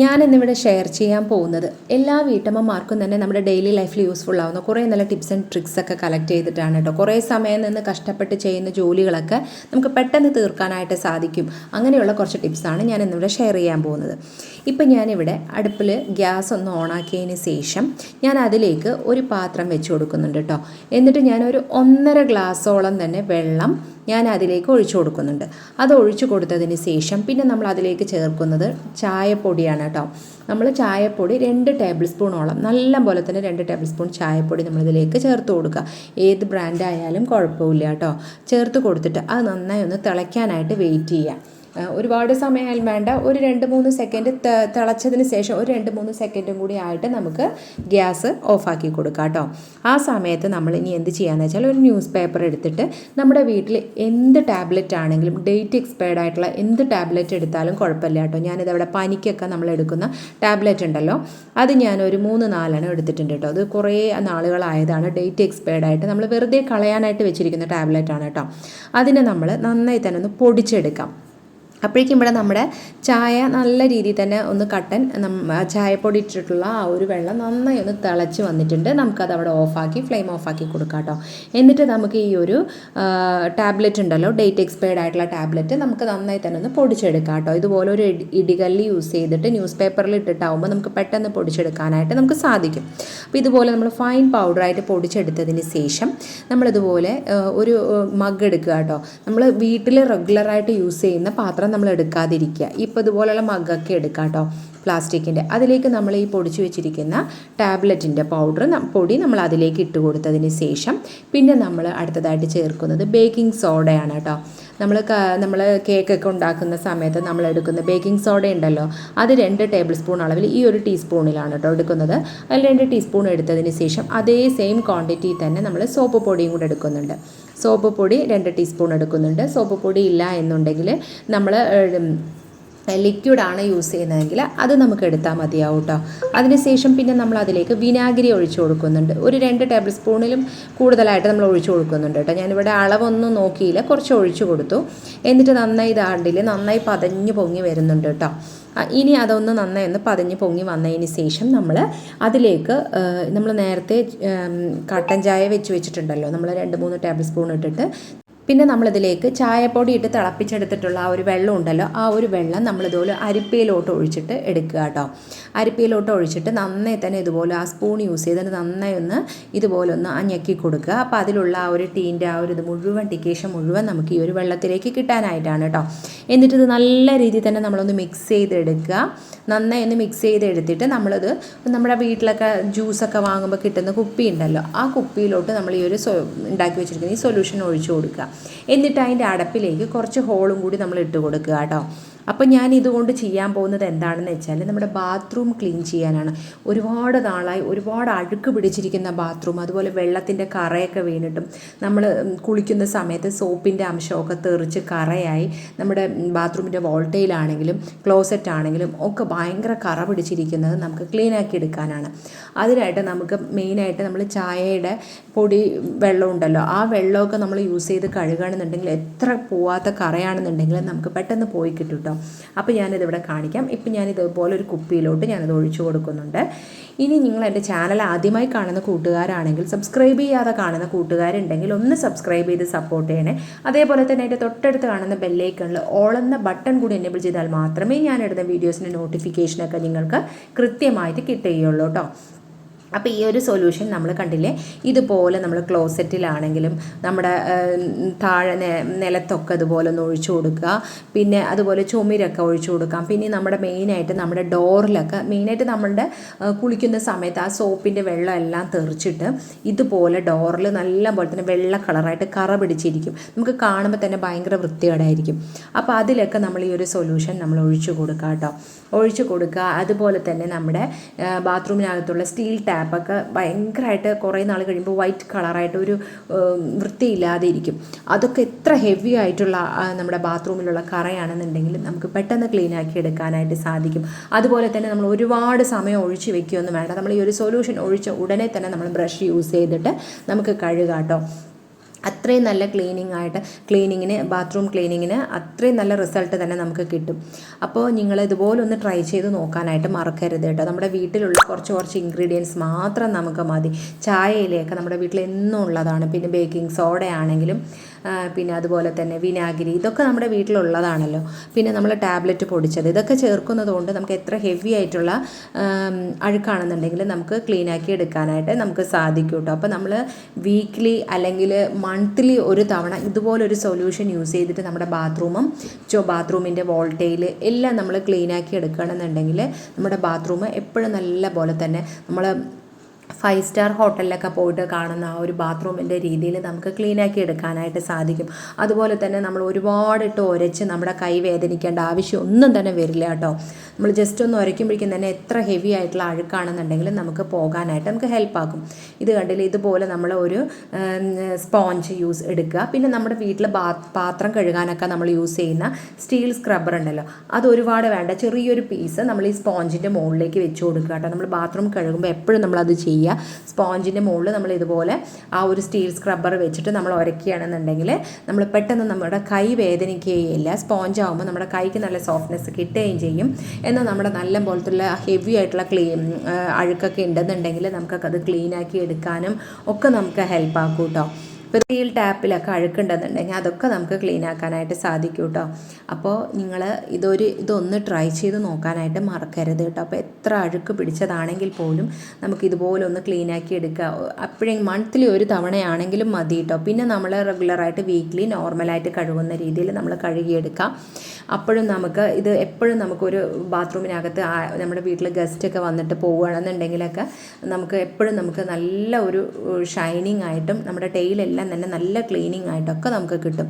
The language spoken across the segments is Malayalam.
ഞാൻ ഇന്നിവിടെ ഷെയർ ചെയ്യാൻ പോകുന്നത് എല്ലാ വീട്ടമ്മമാർക്കും തന്നെ നമ്മുടെ ഡെയിലി ലൈഫിൽ യൂസ്ഫുൾ ആവുന്ന കുറേ നല്ല ടിപ്സ് ആൻഡ് ട്രിക്സ് ഒക്കെ കളക്ട് ചെയ്തിട്ടാണ് കേട്ടോ. കുറേ സമയം നിന്ന് കഷ്ടപ്പെട്ട് ചെയ്യുന്ന ജോലികളൊക്കെ നമുക്ക് പെട്ടെന്ന് തീർക്കാനായിട്ട് സാധിക്കും. അങ്ങനെയുള്ള കുറച്ച് ടിപ്സാണ് ഞാൻ ഇന്നിവിടെ ഷെയർ ചെയ്യാൻ പോകുന്നത്. ഇപ്പം ഞാനിവിടെ അടുപ്പിൽ ഗ്യാസ് ഒന്ന് ഓണാക്കിയതിന് ശേഷം ഞാൻ അതിലേക്ക് ഒരു പാത്രം വെച്ച് കൊടുക്കുന്നുണ്ട് കേട്ടോ. എന്നിട്ട് ഞാനൊരു ഒന്നര ഗ്ലാസ്സോളം തന്നെ വെള്ളം ഞാൻ അതിലേക്ക് ഒഴിച്ചു കൊടുക്കുന്നുണ്ട്. അത് ഒഴിച്ചു കൊടുത്തതിന് ശേഷം പിന്നെ നമ്മൾ അതിലേക്ക് ചേർക്കുന്നത് ചായപ്പൊടിയാണ് കേട്ടോ. നമ്മൾ ചായപ്പൊടി രണ്ട് ടേബിൾ സ്പൂണോളം നല്ല പോലെ തന്നെ രണ്ട് ടേബിൾ സ്പൂൺ ചായപ്പൊടി നമ്മളിതിലേക്ക് ചേർത്ത് കൊടുക്കുക. ഏത് ബ്രാൻഡായാലും കുഴപ്പമില്ല കേട്ടോ. ചേർത്ത് കൊടുത്തിട്ട് അത് നന്നായി ഒന്ന് തിളയ്ക്കാനായിട്ട് വെയിറ്റ് ചെയ്യാം ഒരുപാട് സമയം വേണ്ട. ഒരു രണ്ട് മൂന്ന് സെക്കൻഡ് തിളച്ചതിന് ശേഷം ഒരു രണ്ട് മൂന്ന് സെക്കൻഡും കൂടി ആയിട്ട് നമുക്ക് ഗ്യാസ് ഓഫാക്കി കൊടുക്കാം കേട്ടോ. ആ സമയത്ത് നമ്മൾ ഇനി എന്ത് ചെയ്യാന്ന് വെച്ചാൽ ഒരു ന്യൂസ് പേപ്പർ എടുത്തിട്ട് നമ്മുടെ വീട്ടിൽ എന്ത് ടാബ്ലറ്റ് ആണെങ്കിലും ഡേറ്റ് എക്സ്പയർഡ് ആയിട്ടുള്ള എന്ത് ടാബ്ലറ്റ് എടുത്താലും കുഴപ്പമില്ല കേട്ടോ. ഞാനിതവിടെ പനിക്കൊക്കെ നമ്മൾ എടുക്കുന്ന ടാബ്ലറ്റ് ഉണ്ടല്ലോ. അത് ഞാൻ ഒരു മൂന്ന് നാലെണ്ണം എടുത്തിട്ടുണ്ട് കേട്ടോ. അത് കുറേ നാളുകളായതാണ് ഡേറ്റ് എക്സ്പയർഡ് ആയിട്ട് നമ്മൾ വെറുതെ കളയാനായിട്ട് വെച്ചിരിക്കുന്ന ടാബ്ലറ്റ് ആണ് കേട്ടോ. അതിനെ നമ്മൾ നന്നായി തന്നെ ഒന്ന് പൊടിച്ചെടുക്കാം. അപ്പോഴേക്കും ഇവിടെ നമ്മുടെ ചായ നല്ല രീതിയിൽ തന്നെ ഒന്ന് കട്ടൻ ചായപ്പൊടി ഇട്ടിട്ടുള്ള ആ ഒരു വെള്ളം നന്നായി ഒന്ന് തിളച്ച് വന്നിട്ടുണ്ട്. നമുക്കത് അവിടെ ഓഫാക്കി ഫ്ലെയിം ഓഫാക്കി കൊടുക്കാം കേട്ടോ. എന്നിട്ട് നമുക്ക് ഈ ഒരു ടാബ്ലറ്റ് ഉണ്ടല്ലോ ഡേറ്റ് എക്സ്പയർഡ് ആയിട്ടുള്ള ടാബ്ലറ്റ് നമുക്ക് നന്നായി തന്നെ ഒന്ന് പൊടിച്ചെടുക്കാം കേട്ടോ. ഇതുപോലെ ഒരു ഇടികല്ല് യൂസ് ചെയ്തിട്ട് ന്യൂസ് പേപ്പറിൽ ഇട്ടിട്ടാവുമ്പോൾ നമുക്ക് പെട്ടെന്ന് പൊടിച്ചെടുക്കാനായിട്ട് നമുക്ക് സാധിക്കും. അപ്പോൾ ഇതുപോലെ നമ്മൾ ഫൈൻ പൗഡറായിട്ട് പൊടിച്ചെടുത്തതിന് ശേഷം നമ്മളിതുപോലെ ഒരു മഗ് എടുക്കുക കേട്ടോ. നമ്മൾ വീട്ടിൽ റെഗുലറായിട്ട് യൂസ് ചെയ്യുന്ന പാത്രം നമ്മൾ എടുക്കാതിരിക്കുക. ഇപ്പോൾ ഇതുപോലെയുള്ള മഗ്ഗൊക്കെ എടുക്കാം കേട്ടോ പ്ലാസ്റ്റിക്കിന്റെ അതിലേക്ക് നമ്മൾ ഈ പൊടിച്ചു വെച്ചിരിക്കുന്ന ടാബ്ലറ്റിന്റെ പൗഡർ പൊടി നമ്മൾ അതിലേക്ക് ഇട്ട് കൊടുത്തതിന് ശേഷം പിന്നെ നമ്മൾ അടുത്തതായിട്ട് ചേർക്കുന്നത് ബേക്കിംഗ് സോഡയാണ് കേട്ടോ. നമ്മൾ നമ്മൾ കേക്കൊക്കെ ഉണ്ടാക്കുന്ന സമയത്ത് നമ്മൾ എടുക്കുന്ന ബേക്കിംഗ് സോഡ ഉണ്ടല്ലോ അത് രണ്ട് ടേബിൾ സ്പൂൺ അളവിൽ ഈ ഒരു ടീസ്പൂണിലാണ് കേട്ടോ എടുക്കുന്നത്. അതിൽ രണ്ട് ടീസ്പൂൺ എടുത്തതിന് ശേഷം അതേ സെയിം ക്വാണ്ടിറ്റി തന്നെ നമ്മൾ സോപ്പ് പൊടിയും കൂടെ എടുക്കുന്നുണ്ട്. സോപ്പ് പൊടി രണ്ട് ടീസ്പൂൺ എടുക്കുന്നുണ്ട്. സോപ്പ് പൊടി ഇല്ല എന്നുണ്ടെങ്കിൽ നമ്മൾ ലിക്വിഡാണ് യൂസ് ചെയ്യുന്നതെങ്കിൽ അത് നമുക്ക് എടുത്താൽ മതിയാവും കേട്ടോ അതിനുശേഷം പിന്നെ നമ്മൾ അതിലേക്ക് വിനാഗിരി ഒഴിച്ചു കൊടുക്കുന്നുണ്ട്. ഒരു രണ്ട് ടേബിൾ സ്പൂണിലും കൂടുതലായിട്ട് നമ്മൾ ഒഴിച്ചു കൊടുക്കുന്നുണ്ട് കേട്ടോ ഞാനിവിടെ അളവൊന്നും നോക്കിയില്ല. കുറച്ച് ഒഴിച്ചു കൊടുത്തു. എന്നിട്ട് നന്നായി ഇതാണ്ടിൽ നന്നായി പതഞ്ഞ് പൊങ്ങി വരുന്നുണ്ട് കേട്ടോ ഇനി അതൊന്ന് നന്നായി ഒന്ന് പതഞ്ഞ് പൊങ്ങി വന്നതിന് ശേഷം നമ്മൾ അതിലേക്ക് നമ്മൾ നേരത്തെ കട്ടൻ ചായ വെച്ച് വെച്ചിട്ടുണ്ടല്ലോ. നമ്മൾ രണ്ട് മൂന്ന് ടേബിൾ സ്പൂൺ ഇട്ടിട്ട് പിന്നെ നമ്മളിതിലേക്ക് ചായപ്പൊടി ഇട്ട് തിളപ്പിച്ചെടുത്തിട്ടുള്ള ആ ഒരു വെള്ളം ഉണ്ടല്ലോ ആ ഒരു വെള്ളം നമ്മളിതുപോലെ അരിപ്പയിലോട്ട് ഒഴിച്ചിട്ട് എടുക്കുക കേട്ടോ. അരിപ്പയിലോട്ട് ഒഴിച്ചിട്ട് നന്നായി തന്നെ ഇതുപോലെ ആ സ്പൂൺ യൂസ് ചെയ്തിട്ട് നന്നായി ഒന്ന് ഇതുപോലെ ഒന്ന് അഞ്ഞക്കി കൊടുക്കുക. അപ്പോൾ അതിലുള്ള ആ ഒരു ടീന്റെ ആ ഒരു ഇത് മുഴുവൻ ടിക്കേഷൻ മുഴുവൻ നമുക്ക് ഈ ഒരു വെള്ളത്തിലേക്ക് കിട്ടാനായിട്ടാണ് കേട്ടോ. എന്നിട്ട് ഇത് നല്ല രീതിയിൽ തന്നെ നമ്മളൊന്ന് മിക്സ് ചെയ്തെടുക്കുക. നന്നായി ഒന്ന് മിക്സ് ചെയ്തെടുത്തിട്ട് നമ്മളത് നമ്മുടെ വീട്ടിലൊക്കെ ജ്യൂസൊക്കെ വാങ്ങുമ്പോൾ കിട്ടുന്ന കുപ്പി ഉണ്ടല്ലോ ആ കുപ്പിയിലോട്ട് നമ്മൾ ഈ ഒരു ഉണ്ടാക്കി വെച്ചിരിക്കുന്ന ഈ സൊല്യൂഷൻ ഒഴിച്ചു കൊടുക്കുക. എന്നിട്ട് അതിന്റെ അടപ്പിലേക്ക് കുറച്ച് ഹോളും കൂടി നമ്മൾ ഇട്ട് കൊടുക്കുക കേട്ടോ. അപ്പോൾ ഞാൻ ഇതുകൊണ്ട് ചെയ്യാൻ പോകുന്നത് എന്താണെന്ന് വെച്ചാൽ നമ്മുടെ ബാത്റൂം ക്ലീൻ ചെയ്യാനാണ്. ഒരുപാട് നാളായി ഒരുപാട് അഴുക്ക് പിടിച്ചിരിക്കുന്ന ബാത്റൂം അതുപോലെ വെള്ളത്തിന്റെ കറയൊക്കെ വീണിട്ടും നമ്മൾ കുളിക്കുന്ന സമയത്ത് സോപ്പിന്റെ അംശമൊക്കെ തെറിച്ച് കറയായി നമ്മുടെ ബാത്റൂമിന്റെ വോൾട്ടയിലാണെങ്കിലും ക്ലോസറ്റ് ആണെങ്കിലും ഒക്കെ ഭയങ്കര കറ പിടിച്ചിരിക്കുന്നത് നമുക്ക് ക്ലീൻ ആക്കി എടുക്കാനാണ്. അതിനായിട്ട് നമുക്ക് മെയിനായിട്ട് നമ്മൾ ചായയുടെ പൊടി വെള്ളം ഉണ്ടല്ലോ ആ വെള്ളമൊക്കെ നമ്മൾ യൂസ് ചെയ്ത് കഴുകുകയാണെന്നുണ്ടെങ്കിൽ എത്ര പോവാത്ത കറയാണെന്നുണ്ടെങ്കിൽ നമുക്ക് പെട്ടെന്ന് പോയി കിട്ടും കേട്ടോ അപ്പോൾ ഞാനിതിവിടെ കാണിക്കാം. ഇപ്പം ഞാനിതുപോലെ ഒരു കുപ്പിയിലോട്ട് ഞാനത് ഒഴിച്ചു കൊടുക്കുന്നുണ്ട്. ഇനി നിങ്ങൾ എന്റെ ചാനൽ ആദ്യമായി കാണുന്ന കൂട്ടുകാരാണെങ്കിൽ സബ്സ്ക്രൈബ് ചെയ്യാതെ കാണുന്ന കൂട്ടുകാരുണ്ടെങ്കിൽ ഒന്ന് സബ്സ്ക്രൈബ് ചെയ്ത് സപ്പോർട്ട് ചെയ്യണേ. അതേപോലെ തന്നെ എന്റെ തൊട്ടടുത്ത് കാണുന്ന ബെല്ലൈക്കണിൽ ഓൾ എന്ന ബട്ടൺ കൂടി എനേബിൾ ചെയ്താൽ മാത്രമേ ഞാൻ ഇടുന്ന വീഡിയോസിന്റെ നോട്ടിഫിക്കേഷനൊക്കെ നിങ്ങൾക്ക് കൃത്യമായിട്ട് കിട്ടുകയുള്ളൂ കേട്ടോ അപ്പോൾ ഈ ഒരു സൊല്യൂഷൻ നമ്മൾ കണ്ടില്ലേ? ഇതുപോലെ നമ്മൾ ക്ലോസറ്റിലാണെങ്കിലും നമ്മുടെ താഴെ നിലത്തൊക്കെ അതുപോലെ ഒന്ന് ഒഴിച്ചു കൊടുക്കുക. പിന്നെ അതുപോലെ ചുമരൊക്കെ ഒഴിച്ചു കൊടുക്കാം. പിന്നെ നമ്മുടെ മെയിനായിട്ട് നമ്മുടെ ഡോറിലൊക്കെ മെയിനായിട്ട് നമ്മളുടെ കുളിക്കുന്ന സമയത്ത് ആ സോപ്പിന്റെ വെള്ളം എല്ലാം തെറിച്ചിട്ട് ഇതുപോലെ ഡോറിൽ നല്ല പോലെ തന്നെ വെള്ള കളറായിട്ട് കറ പിടിച്ചിരിക്കും. നമുക്ക് കാണുമ്പോൾ തന്നെ ഭയങ്കര വൃത്തികേടായിരിക്കും. അപ്പോൾ അതിലൊക്കെ നമ്മൾ ഈ ഒരു സൊല്യൂഷൻ നമ്മൾ ഒഴിച്ചു കൊടുക്കുക കേട്ടോ ഒഴിച്ചു കൊടുക്കുക. അതുപോലെ തന്നെ നമ്മുടെ ബാത്റൂമിനകത്തുള്ള സ്റ്റീൽ ടാപ്പ് ടാപ്പൊക്കെ ഭയങ്കരമായിട്ട് കുറേ നാൾ കഴിയുമ്പോൾ വൈറ്റ് കളറായിട്ട് ഒരു വൃത്തിയില്ലാതെ ഇരിക്കും അതൊക്കെ എത്ര ഹെവി ആയിട്ടുള്ള നമ്മുടെ ബാത്റൂമിലുള്ള കറയാണെന്നുണ്ടെങ്കിൽ നമുക്ക് പെട്ടെന്ന് ക്ലീൻ ആക്കി എടുക്കാനായിട്ട് സാധിക്കും. അതുപോലെ തന്നെ നമ്മൾ ഒരുപാട് സമയം ഒഴിച്ച് വെക്കുകയൊന്നും വേണ്ട. നമ്മൾ ഈ ഒരു സൊല്യൂഷൻ ഒഴിച്ച ഉടനെ തന്നെ നമ്മൾ ബ്രഷ് യൂസ് ചെയ്തിട്ട് നമുക്ക് കഴുകാട്ടോ അത്രയും നല്ല ക്ലീനിങ് ആയിട്ട് ക്ലീനിങ്ങിന് ബാത്റൂം ക്ലീനിങ്ങിന് അത്രയും നല്ല റിസൾട്ട് തന്നെ നമുക്ക് കിട്ടും. അപ്പോൾ നിങ്ങൾ ഇതുപോലെ ഒന്ന് ട്രൈ ചെയ്ത് നോക്കാനായിട്ട് മറക്കരുത് കേട്ടോ. നമ്മുടെ വീട്ടിലുള്ള കുറച്ച് കുറച്ച് ഇൻഗ്രീഡിയൻസ് മാത്രം നമുക്ക് മതി. ചായയിലേക്ക് നമ്മുടെ വീട്ടിൽ എന്നും ഉള്ളതാണ്. പിന്നെ ബേക്കിംഗ് സോഡ ആണെങ്കിലും ആ, പിന്നെ അതുപോലെ തന്നെ വിനാഗിരി ഇതൊക്കെ നമ്മുടെ വീട്ടിലുള്ളതാണല്ലോ. പിന്നെ നമ്മൾ ടാബ്ലറ്റ് പൊടിച്ചത് ഇതൊക്കെ ചേർക്കുന്നത് കൊണ്ട് നമുക്ക് എത്ര ഹെവി ആയിട്ടുള്ള അഴുക്കാണെന്നുണ്ടെങ്കിൽ നമുക്ക് ക്ലീൻ ആക്കി എടുക്കാനായിട്ട് നമുക്ക് സാധിക്കും കേട്ടോ അപ്പോൾ നമ്മൾ വീക്ക്ലി അല്ലെങ്കിൽ മന്ത്ലി ഒരു തവണ ഇതുപോലൊരു സൊല്യൂഷൻ യൂസ് ചെയ്തിട്ട് നമ്മുടെ ബാത്റൂമും ചോ ബാത്റൂമിന്റെ വോൾട്ടയിൽ എല്ലാം നമ്മൾ ക്ലീൻ ആക്കി എടുക്കുകയാണെന്നുണ്ടെങ്കിൽ നമ്മുടെ ബാത്റൂം എപ്പോഴും നല്ല പോലെ തന്നെ നമ്മൾ ഫൈവ് സ്റ്റാർ ഹോട്ടലിലൊക്കെ പോയിട്ട് കാണുന്ന ആ ഒരു ബാത്റൂമിന്റെ രീതിയിൽ നമുക്ക് ക്ലീനാക്കി എടുക്കാനായിട്ട് സാധിക്കും. അതുപോലെ തന്നെ നമ്മൾ ഒരുപാട് ഇട്ട് ഉരച്ച് നമ്മുടെ കൈ വേദനിക്കേണ്ട ആവശ്യം ഒന്നും തന്നെ വരില്ല കേട്ടോ. നമ്മൾ ജസ്റ്റ് ഒന്ന് ഉരയ്ക്കുമ്പോഴേക്കും തന്നെ എത്ര ഹെവി ആയിട്ടുള്ള അഴുക്കാണെന്നുണ്ടെങ്കിലും നമുക്ക് പോകാനായിട്ട് നമുക്ക് ഹെൽപ്പ് ആക്കും. ഇത് കണ്ടില്ല? ഇതുപോലെ നമ്മൾ ഒരു സ്പോഞ്ച് യൂസ് എടുക്കുക. പിന്നെ നമ്മുടെ വീട്ടിൽ പാത്രം കഴുകാനൊക്കെ നമ്മൾ യൂസ് ചെയ്യുന്ന സ്റ്റീൽ സ്ക്രബ്ബർ ഉണ്ടല്ലോ. അത് ഒരുപാട് വേണ്ട. ചെറിയൊരു പീസ് നമ്മൾ ഈ സ്പോഞ്ചിന്റെ മുകളിലേക്ക് വെച്ച് കൊടുക്കുക കേട്ടോ. നമ്മൾ ബാത്റൂം കഴുകുമ്പോൾ എപ്പോഴും നമ്മളത് ചെയ്യുക. സ്പോഞ്ചിന്റെ മുകളിൽ നമ്മൾ ഇതുപോലെ ആ ഒരു സ്റ്റീൽ സ്ക്രബ്ബർ വെച്ചിട്ട് നമ്മൾ ഉരക്കുകയാണെന്നുണ്ടെങ്കിൽ നമ്മൾ പെട്ടെന്ന് നമ്മുടെ കൈ വേദനിക്കുകയില്ല. സ്പോഞ്ച് ആകുമ്പോൾ നമ്മുടെ കൈക്ക് നല്ല സോഫ്റ്റ്നെസ് കിട്ടുകയും ചെയ്യും. എന്നാൽ നമ്മുടെ നല്ല പോലത്തുള്ള ഹെവി ആയിട്ടുള്ള ക്ലീൻ അഴുക്കൊക്കെ ഉണ്ടെന്നുണ്ടെങ്കിൽ ക്ലീൻ ആക്കി എടുക്കാനും ഒക്കെ നമുക്ക് ഹെൽപ്പ് ആക്കും കേട്ടോ സ്റ്റീൽ ടാപ്പിലൊക്കെ അഴുക്കുണ്ടെന്നുണ്ടെങ്കിൽ അതൊക്കെ നമുക്ക് ക്ലീൻ ആക്കാനായിട്ട് സാധിക്കും കേട്ടോ അപ്പോൾ നിങ്ങൾ ഇതൊരു ഇതൊന്ന് ട്രൈ ചെയ്ത് നോക്കാനായിട്ട് മറക്കരുത് കേട്ടോ അപ്പോൾ എത്ര അഴുക്ക് പിടിച്ചതാണെങ്കിൽ പോലും നമുക്ക് ഇതുപോലെ ഒന്ന് ക്ലീൻ ആക്കി എടുക്കുക. അപ്പോഴേ മന്ത്ലി ഒരു തവണയാണെങ്കിലും മതി കേട്ടോ പിന്നെ നമ്മൾ റെഗുലറായിട്ട് വീക്ക്ലി നോർമലായിട്ട് കഴുകുന്ന രീതിയിൽ നമ്മൾ കഴുകിയെടുക്കാം. അപ്പോഴും നമുക്ക് ഇത് എപ്പോഴും നമുക്കൊരു ബാത്റൂമിനകത്ത് നമ്മുടെ വീട്ടിൽ ഗസ്റ്റൊക്കെ വന്നിട്ട് പോവുകയാണെന്നുണ്ടെങ്കിലൊക്കെ നമുക്ക് എപ്പോഴും നമുക്ക് നല്ല ഒരു ഷൈനിങ് ആയിട്ടും നമ്മുടെ ടൈലെല്ലാം തന്നെ നല്ല ക്ലീനിങ് ആയിട്ടൊക്കെ നമുക്ക് കിട്ടും.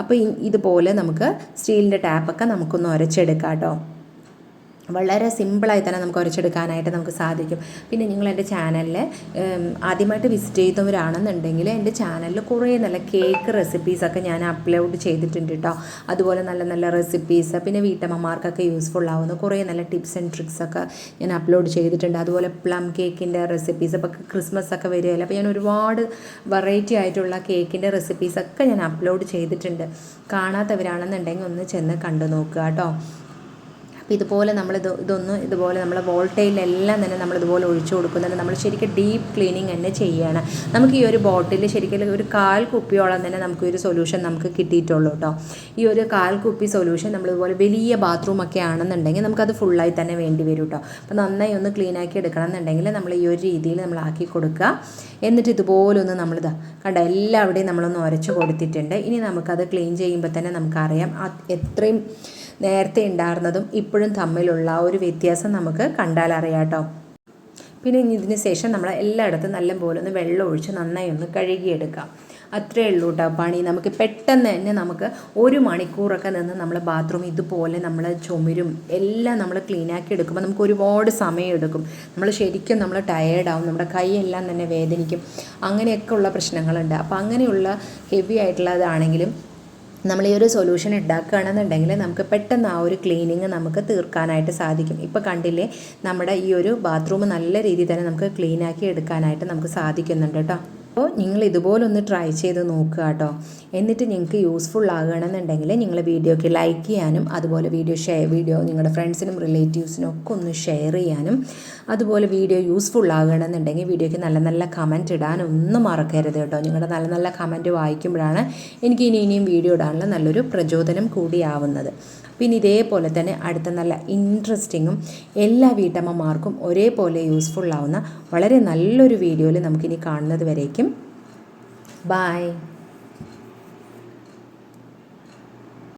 അപ്പോൾ ഇതുപോലെ നമുക്ക് സ്റ്റീലിന്റെ ടാപ്പൊക്കെ നമുക്കൊന്ന് ഉരച്ചെടുക്കാം കേട്ടോ വളരെ സിമ്പിളായി തന്നെ നമുക്ക് ഉരച്ചെടുക്കാനായിട്ട് നമുക്ക് സാധിക്കും. പിന്നെ നിങ്ങൾ എന്റെ ചാനലിൽ ആദ്യമായിട്ട് വിസിറ്റ് ചെയ്തവരാണെന്നുണ്ടെങ്കിൽ എന്റെ ചാനലിൽ കുറേ നല്ല കേക്ക് റെസിപ്പീസൊക്കെ ഞാൻ അപ്ലോഡ് ചെയ്തിട്ടുണ്ട് കേട്ടോ അതുപോലെ നല്ല നല്ല റെസിപ്പീസ് പിന്നെ വീട്ടമ്മമാർക്കൊക്കെ യൂസ്ഫുൾ ആവുന്ന കുറേ നല്ല ടിപ്സ് ആൻഡ് ട്രിക്സ് ഒക്കെ ഞാൻ അപ്ലോഡ് ചെയ്തിട്ടുണ്ട്. അതുപോലെ പ്ലം കേക്കിന്റെ റെസിപ്പീസ് ഇപ്പോൾ ക്രിസ്മസ് ഒക്കെ വരികയല്ലേ അപ്പോൾ ഞാൻ ഒരുപാട് വെറൈറ്റി ആയിട്ടുള്ള കേക്കിന്റെ റെസിപ്പീസൊക്കെ ഞാൻ അപ്ലോഡ് ചെയ്തിട്ടുണ്ട്. കാണാത്തവരാണെന്നുണ്ടെങ്കിൽ ഒന്ന് ചെന്ന് കണ്ടു നോക്കുക കേട്ടോ അപ്പോൾ ഇതുപോലെ നമ്മൾ ഇത് ഇതൊന്ന് ഇതുപോലെ നമ്മൾ ബോൾട്ടയിലെല്ലാം തന്നെ നമ്മൾ ഇതുപോലെ ഒഴിച്ചു കൊടുക്കുന്നുണ്ട് നമ്മൾ ശരിക്കും ഡീപ്പ് ക്ലീനിങ് തന്നെ ചെയ്യണം. നമുക്ക് ഈ ഒരു ബോട്ടിൽ ശരിക്കും ഒരു കാൽ കുപ്പിയോളം തന്നെ നമുക്ക് ഒരു സൊല്യൂഷൻ നമുക്ക് കിട്ടിയിട്ടുള്ളൂ കേട്ടോ ഈ ഒരു കാൽ കുപ്പി സൊല്യൂഷൻ നമ്മൾ ഇതുപോലെ വലിയ ബാത്റൂം ഒക്കെ ആണെന്നുണ്ടെങ്കിൽ നമുക്കത് ഫുള്ളായി തന്നെ വേണ്ടി വരും കേട്ടോ അപ്പോൾ നന്നായി ഒന്ന് ക്ലീൻ ആക്കി എടുക്കണം എന്നുണ്ടെങ്കിൽ നമ്മൾ ഈ ഒരു രീതിയിൽ നമ്മൾ ആക്കി കൊടുക്കുക. എന്നിട്ട് ഇതുപോലെ ഒന്ന് നമ്മളിതാ കണ്ട എല്ലാവിടെയും നമ്മളൊന്ന് ഉരച്ച് കൊടുത്തിട്ടുണ്ട്. ഇനി നമുക്കത് ക്ലീൻ ചെയ്യുമ്പോൾ തന്നെ നമുക്കറിയാം എത്രയും നേരത്തെ ഉണ്ടായിരുന്നതും ഇപ്പോഴും തമ്മിലുള്ള ഒരു വ്യത്യാസം നമുക്ക് കണ്ടാൽ അറിയാം കേട്ടോ. പിന്നെ ഇതിന് ശേഷം നമ്മൾ എല്ലായിടത്തും നല്ല പോലെ ഒന്ന് വെള്ളം ഒഴിച്ച് നന്നായി ഒന്ന് കഴുകിയെടുക്കാം. അത്രേ ഉള്ളൂ കേട്ടോ പണി. നമുക്ക് പെട്ടെന്ന് തന്നെ നമുക്ക് ഒരു മണിക്കൂറൊക്കെ നിന്ന് നമ്മൾ ബാത്റൂം ഇതുപോലെ നമ്മൾ ചുമരും എല്ലാം നമ്മൾ ക്ലീൻ ആക്കി എടുക്കുമ്പോൾ നമുക്ക് ഒരുപാട് സമയം എടുക്കും. നമ്മൾ ശരിക്കും നമ്മൾ ടയേർഡാവും. നമ്മുടെ കൈയെല്ലാം തന്നെ വേദനിക്കും. അങ്ങനെയൊക്കെ ഉള്ള പ്രശ്നങ്ങളുണ്ട്. അപ്പോൾ അങ്ങനെയുള്ള ഹെവി ആയിട്ടുള്ളതാണെങ്കിലും നമ്മൾ ഈ ഒരു സൊല്യൂഷൻ ഉണ്ടാക്കുകയാണെന്നുണ്ടെങ്കിൽ നമുക്ക് പെട്ടെന്ന് ആ ഒരു ക്ലീനിങ് നമുക്ക് തീർക്കാനായിട്ട് സാധിക്കും. ഇപ്പോൾ കണ്ടില്ലേ നമ്മുടെ ഈ ഒരു ബാത്റൂം നല്ല രീതിയിൽ തന്നെ നമുക്ക് ക്ലീനാക്കി എടുക്കാനായിട്ട് നമുക്ക് സാധിക്കുന്നുണ്ട് കേട്ടോ അപ്പോൾ നിങ്ങൾ ഇതുപോലെ ഒന്ന് ട്രൈ ചെയ്ത് നോക്കുക കേട്ടോ. എന്നിട്ട് നിങ്ങൾക്ക് യൂസ്ഫുൾ ആകണമെന്നുണ്ടെങ്കിൽ നിങ്ങൾ വീഡിയോക്ക് ലൈക്ക് ചെയ്യാനും അതുപോലെ വീഡിയോ ഷെയർ വീഡിയോ നിങ്ങളുടെ ഫ്രണ്ട്സിനും റിലേറ്റീവ്സിനും ഒക്കെ ഒന്ന് ഷെയർ ചെയ്യാനും അതുപോലെ വീഡിയോ യൂസ്ഫുൾ ആകണമെന്നുണ്ടെങ്കിൽ വീഡിയോയ്ക്ക് നല്ല നല്ല കമന്റ് ഇടാനും ഒന്നും മറക്കരുത് കേട്ടോ. നിങ്ങളുടെ നല്ല നല്ല കമന്റ് വായിക്കുമ്പോഴാണ് എനിക്ക് ഇനി ഇനിയും വീഡിയോ ഇടാനുള്ള നല്ലൊരു പ്രചോദനം കൂടിയാവുന്നത്. പിന്നെ ഇതേപോലെ തന്നെ അടുത്ത നല്ല ഇൻട്രസ്റ്റിങ്ങും എല്ലാ വീട്ടമ്മമാർക്കും ഒരേപോലെ യൂസ്ഫുൾ ആവുന്ന വളരെ നല്ലൊരു വീഡിയോയിൽ നമുക്കിനി കാണുന്നത് വരേക്കും. ബായ്